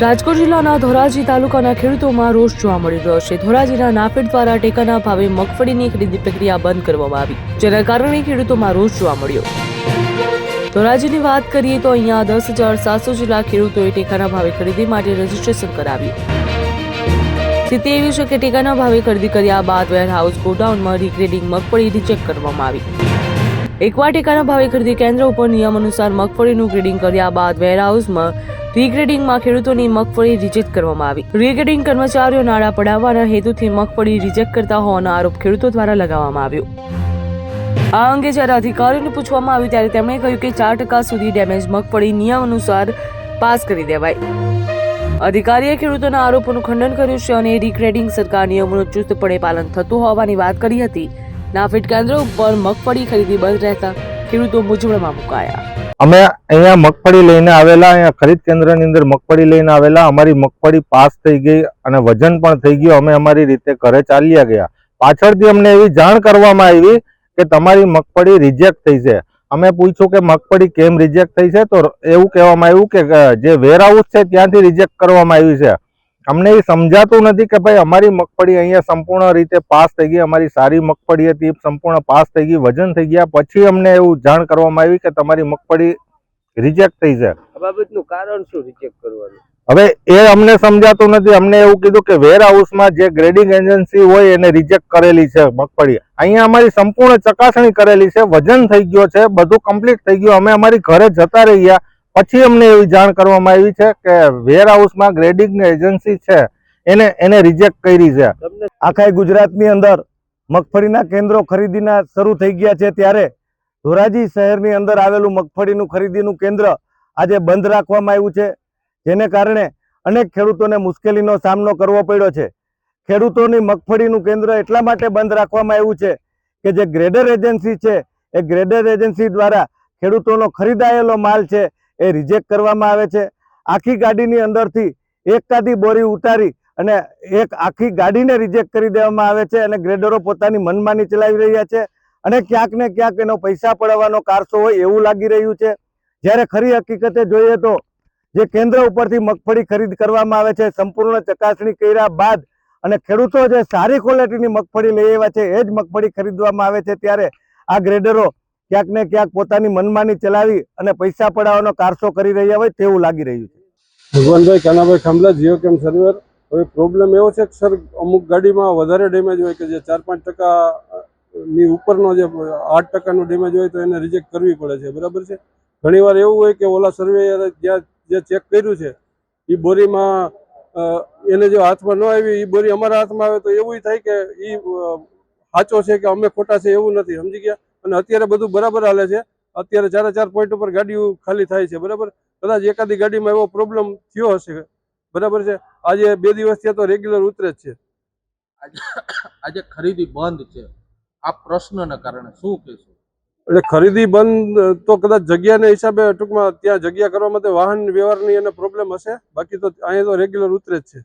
રાજકોટ જિલ્લાના ધોરાજી તાલુકાના ખેડૂતોમાં રોષ જોવા મળી રહ્યો છે. ધોરાજીના નાફેડ દ્વારા ટેકાના ભાવે મગફળીની ખરીદી પ્રક્રિયા બંધ કરવામાં આવી, જેના કારણે ખેડૂતોમાં રોષ જોવા મળ્યો. ધોરાજીની વાત કરીએ તો અહીંયા દસ હજાર સાતસો જેટલા ખેડૂતોએ ટેકાના ભાવે ખરીદી માટે રજીસ્ટ્રેશન કરાવ્યું. સ્થિતિ એવી છે કે ટેકાના ભાવે ખરીદી કર્યા બાદ વેરહાઉસ ગોડાઉનમાં રીગ્રેડિંગ મગફળી રિચેક કરવામાં આવી. એકવાર ટેકાના ભાવે ખરીદી કેન્દ્ર ઉપર નિયમ અનુસાર મગફળીનું ગ્રેડિંગ કર્યા બાદ વેરહાઉસમાં રીગ્રેડિંગમાં ખેડૂતોની મગફળી રિજેક્ટ કરવામાં આવી. રીગ્રેડિંગ કર્મચારીઓ નાણાં પડાવવાના હેતુથી મગફળી રિજેક્ટ કરતા હોવાનો આરોપ ખેડૂતો દ્વારા લગાવવામાં આવ્યો. આ અંગે જ્યારે અધિકારીઓને પૂછવામાં આવ્યું ત્યારે તેમણે કહ્યું કે ચાર ટકા સુધી ડેમેજ મગફળી નિયમ અનુસાર પાસ કરી દેવાય. અધિકારીએ ખેડૂતોના આરોપોનું ખંડન કર્યું છે અને રીગ્રેડિંગ સરકાર નિયમોનું ચુસ્તપણે પાલન થતું હોવાની વાત કરી હતી. નાફેડ કેન્દ્ર ઉપર મગફળી ખરીદી બંધ રહેતા ખેડૂતો મૂંઝવણમાં મુકાયા. અમે અહીંયા મગફળી લઈને આવેલા, અહીંયા ખરીદ કેન્દ્રની અંદર મગફળી લઈને આવેલા, અમારી મગફળી પાસ થઈ ગઈ અને વજન પણ થઈ ગયું. અમે અમારી રીતે ઘરે ચાલ્યા ગયા. પાછળથી અમને એવી જાણ કરવામાં આવી કે તમારી મગફળી રિજેક્ટ થઈ છે. અમે પૂછ્યું કે મગફળી કેમ રિજેક્ટ થઈ છે? તો એવું કહેવામાં આવ્યું કે જે વેરહાઉસ છે ત્યાંથી રિજેક્ટ કરવામાં આવી છે. અમને એ સમજાતું નથી કે ભાઈ અમારી મગફળી અહીંયા સંપૂર્ણ રીતે પાસ થઈ ગઈ અમારી સારી મગફળી હતી સંપૂર્ણ પાસ થઈ ગઈ વજન થઈ ગયા. પછી અમને એવું જાણ કરવામાં આવી કે તમારી મગફળી રિજેક્ટ થઈ છે. બાબતનું કારણ શું રિજેક્ટ કરવાનું? હવે એ અમને સમજાતું નથી. અમને એવું કીધું કે વેર હાઉસમાં જે ગ્રેડિંગ એજન્સી હોય એને રિજેક્ટ કરેલી છે મગફળી. અહીંયા અમારી સંપૂર્ણ ચકાસણી કરેલી છે વજન થઈ ગયો છે બધું કમ્પ્લીટ થઈ ગયું. અમે અમારી ઘરે જતા રહ્યા. પછી અમને એવી જાણ કરવામાં આવી છે કે વેર હાઉસમાં ગ્રેડિંગ એજન્સી છે. એને એને રિજેક્ટ કરી છે. આખા ગુજરાતની અંદર મગફળીના કેન્દ્રો ખરીદીના શરૂ થઈ ગયા છે ત્યારે ધોરાજી શહેરની અંદર આવેલું મગફળીનું ખરીદીનું કેન્દ્ર આજે બંધ રાખવામાં આવ્યું છે. જેને કારણે અનેક ખેડૂતોને મુશ્કેલીનો સામનો કરવો પડ્યો છે. ખેડૂતોની મગફળીનું કેન્દ્ર એટલા માટે બંધ રાખવામાં આવ્યું છે કે જે ગ્રેડર એજન્સી છે એ ગ્રેડર એજન્સી દ્વારા ખેડૂતોનો ખરીદાયેલો માલ છે એ રિજેક્ટ કરવામાં આવે છે. આખી ગાડીની અંદરથી એક બોરી ઉતારી અને એક આખી ગાડીને રિજેક્ટ કરી દેવામાં આવે છે અને ગ્રેડરો પોતાની મનમાની ચલાવી રહ્યા છે અને ક્યાંક ને ક્યાંક એનો પૈસા પડવાનો કારસો હોય એવું લાગી રહ્યું છે. જ્યારે ખરી હકીકતે જોઈએ તો જે કેન્દ્ર ઉપરથી મગફળી ખરીદ કરવામાં આવે છે, સંપૂર્ણ ચકાસણી કર્યા બાદ અને ખેડૂતો જે સારી ક્વોલિટીની મગફળી લઈ આવ્યા છે, એ જ મગફળી ખરીદવામાં આવે છે ત્યારે આ ગ્રેડરો ક્યાંક ને ક્યાંક પોતાની મનમાની ચલાવી અને પૈસા પડાવવાનો કારસો કરી રહ્યા હોય તેવું લાગી રહ્યું છે. ભગવાનભાઈ, કાનાભાઈ ખાંભલા, જીઓ કેમ સર્વર હવે પ્રોબ્લેમ એવો છે કે સર અમુક ગાડીમાં વધારે ડેમેજ હોય કે જે ચાર પાંચ ટકા ની ઉપરનો જે, આઠ ટકાનો ડેમેજ હોય તો એને રિજેક્ટ કરવી પડે છે. બરાબર છે? ઘણીવાર એવું હોય કે ઓલા સર્વેયરે જ્યાં જે ચેક કર્યું છે એ બોરીમાં એને જો હાથમાં ન આવી એ બોરી અમારા હાથમાં આવે તો એવું થાય કે એ સાચો છે કે અમે ખોટા છે એવું નથી. સમજી ગયા? અને અત્યારે બધું બરાબર હાલે છે. અત્યારે ચારે ચાર પોઈન્ટ ઉપર ગાડીઓ ખાલી થાય છે બરાબર? કદાચ એકાદી ગાડીમાં એવો પ્રોબ્લેમ થયો હશે બરાબર છે? આજે બે દિવસ ત્યાં તો રેગ્યુલર ઉતરે જ છે. આજે ખરીદી બંધ છે. આ પ્રશ્નના કારણે શું કહેશો? એટલે ખરીદી બંધ તો કદાચ જગ્યાના હિસાબે ટૂંકમાં ત્યાં જગ્યા કરવા માટે વાહન વ્યવહારની એને પ્રોબ્લેમ હશે? બાકી તો અહીંયા તો રેગ્યુલર ઉતરે જ છે.